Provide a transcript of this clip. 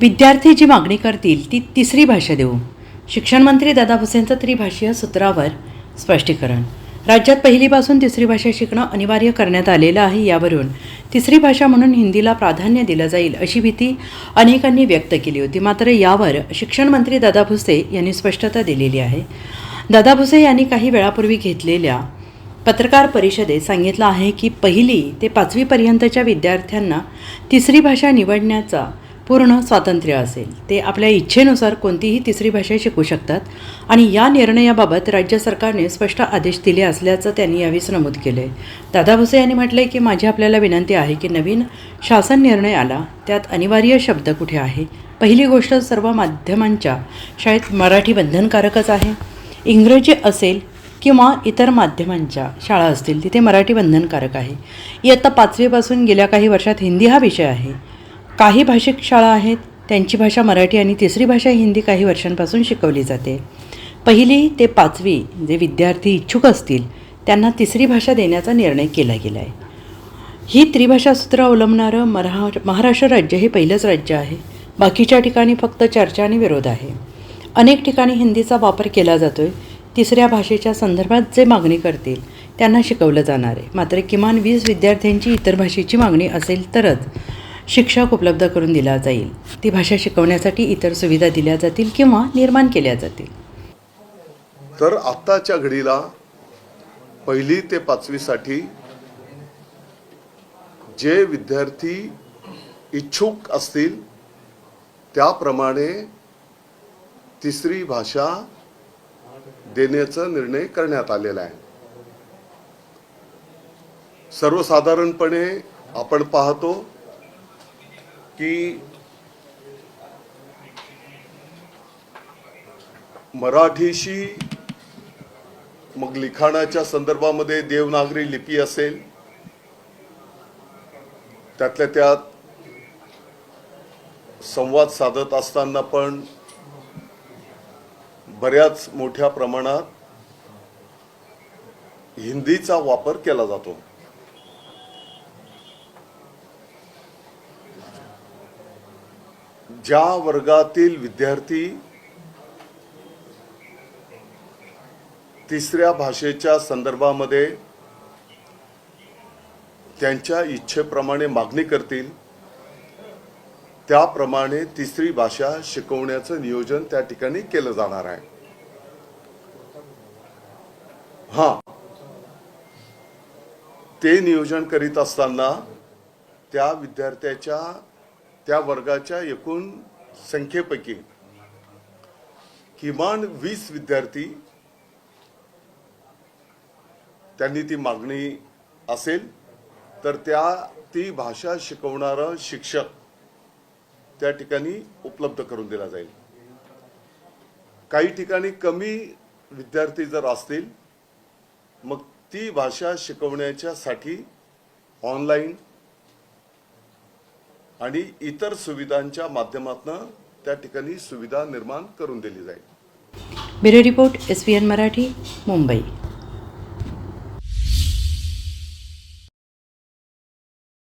विद्यार्थी जी मागणी करतील ती तिसरी भाषा देऊ. शिक्षणमंत्री दादा भुसेंचं त्रिभाषीय सूत्रावर स्पष्टीकरण. राज्यात पहिलीपासून तिसरी भाषा शिकणं अनिवार्य करण्यात आलेलं आहे यावरून तिसरी भाषा म्हणून हिंदीला प्राधान्य दिलं जाईल अशी भीती अनेकांनी व्यक्त केली होती. मात्र यावर शिक्षणमंत्री दादा भुसे यांनी स्पष्टता दिलेली आहे. दादा भुसे यांनी काही वेळापूर्वी घेतलेल्या पत्रकार परिषदेत सांगितलं आहे की पहिली ते पाचवीपर्यंतच्या विद्यार्थ्यांना तिसरी भाषा निवडण्याचा पूर्ण स्वातंत्र्य असेल. ते आपल्या इच्छेनुसार कोणतीही तिसरी भाषा शिकू शकतात आणि या निर्णयाबाबत राज्य सरकारने स्पष्ट आदेश दिले असल्याचं त्यांनी यावेळी नमूद केलं. आहे दादा भुसे यांनी म्हटले की माझी आपल्याला विनंती आहे की नवीन शासन निर्णय आला त्यात अनिवार्य शब्द कुठे आहे? पहिली गोष्ट सर्व माध्यमांच्या शाळेत मराठी बंधनकारकच आहे. इंग्रजी असेल किंवा इतर माध्यमांच्या शाळा असतील तिथे मराठी बंधनकारक आहे. इयत्ता पाचवीपासून गेल्या काही वर्षात हिंदी हा विषय आहे. काही भाषिक शाळा आहेत त्यांची भाषा मराठी आणि तिसरी भाषा हिंदी काही वर्षांपासून शिकवली जाते. पहिली ते पाचवी जे विद्यार्थी इच्छुक असतील त्यांना तिसरी भाषा देण्याचा निर्णय केला गेला आहे ही त्रिभाषा सूत्र अवलंबणारं मरा महाराष्ट्र राज्य हे पहिलंच राज्य आहे. बाकीच्या ठिकाणी फक्त चर्चा आणि विरोध आहे. अनेक ठिकाणी हिंदीचा वापर केला जातो आहे तिसऱ्या भाषेच्या संदर्भात जे मागणी करतील त्यांना शिकवलं जाणार आहे. मात्र किमान वीस विद्यार्थ्यांची इतर भाषेची मागणी असेल तरच शिक्षक उपलब्ध करून दिला जाईल. ती भाषा शिकवण्यासाठी इतर सुविधा दिल्या जातील किंवा निर्माण केल्या जातील. तर आत्ताच्या घडीला पहिली ते पाचवीसाठी जे विद्यार्थी इच्छुक असतील त्याप्रमाणे तिसरी भाषा देण्याचा निर्णय करण्यात आलेला आहे. सर्वसाधारणपणे आपण पाहतो की मराठीशी मग लिखाणाच्या संदर्भामध्ये देवनागरी लिपी असेल त्यातल्या त्यात संवाद साधत असताना पण बऱ्याच मोठ्या प्रमाणात हिंदीचा वापर केला जातो. ज्या वर्गातील विद्यार्थी तिसऱ्या भाषेच्या संदर्भामध्ये त्यांच्या इच्छेप्रमाणे मागणी करतील त्याप्रमाणे तिसरी भाषा शिकवण्याचं नियोजन त्या ठिकाणी केलं जाणार आहे. हा. ते नियोजन करीत असताना त्या विद्यार्थ्याच्या त्या वर्गाच्या एकूण संख्येपैकी किमान वीस विद्यार्थी त्यांनी ती मागणी असेल तर त्या ती भाषा शिकवणारा शिक्षक त्या ठिकाणी उपलब्ध करून दिला जाईल. काही ठिकाणी कमी विद्यार्थी जर असतील मग ती भाषा शिकवण्याच्यासाठी ऑनलाईन आणि इतर सुविधांच्या माध्यमातून त्या ठिकाणी सुविधा निर्माण करून दिली जाईल. Bureau report S P N Marathi Mumbai.